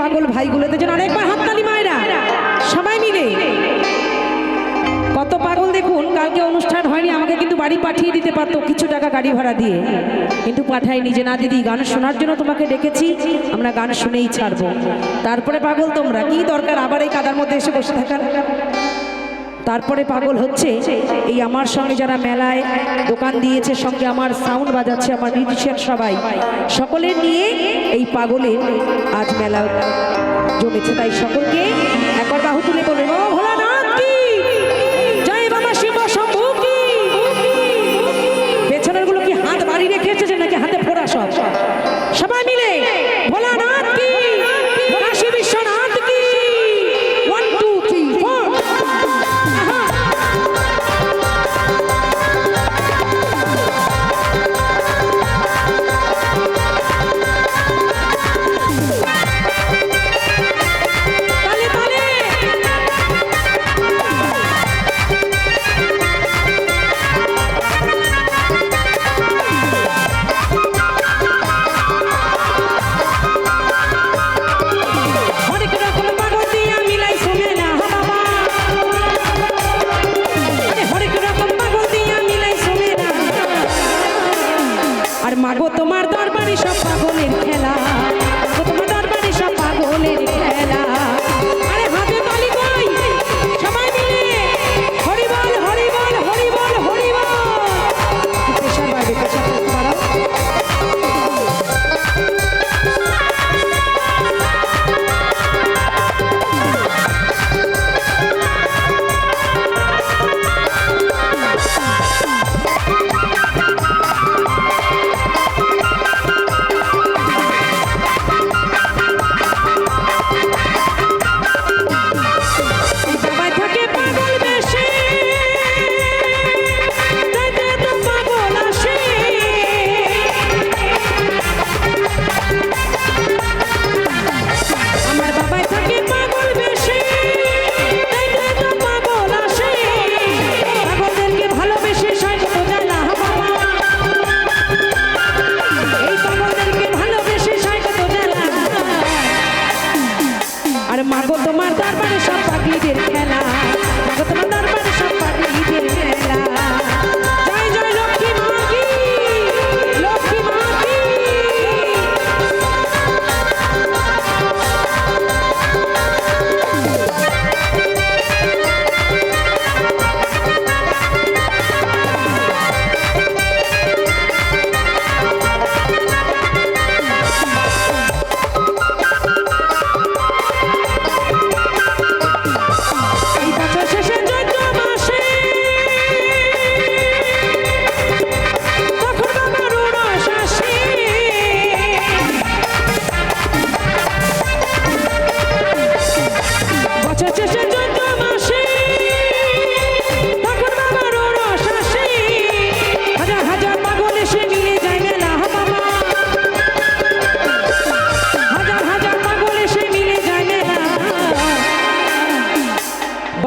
পাগল ভাইগুলোদের জন্য অনেকবার হাততালি মায়েরা। সবাই মিলে। কত পাগল দেখুন, কালকে অনুষ্ঠান হয়নি, আমাকে কিন্তু বাড়ি পাঠিয়ে দিতে পারতো কিছু টাকা গাড়ি ভাড়া দিয়ে। কিন্তু পাঠায়নি যে না, দিদি, গান শোনার জন্য তোমাকে ডেকেছি, আমরা গান শুনেই ছাড়বো। তারপরে পাগল তোমরা, কি দরকার আবার এই কাদার মধ্যে এসে বসে থাকার? তারপরে পাগল হচ্ছে এই আমার সঙ্গে যারা মেলায় দোকান দিয়েছে, সঙ্গে আমার সাউন্ড বাজাচ্ছে, আমার মিউজিশিয়ান সবাই। সকলের নিয়ে এই পাগলের আজ মেলা জমেছে, তাই সকলকে একবার বাহু তুলে বলে ও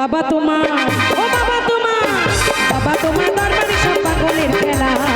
বাবা তোমার ও বাবা তোমার বাবা তোমার দরবারে সব পাগলের খেলা।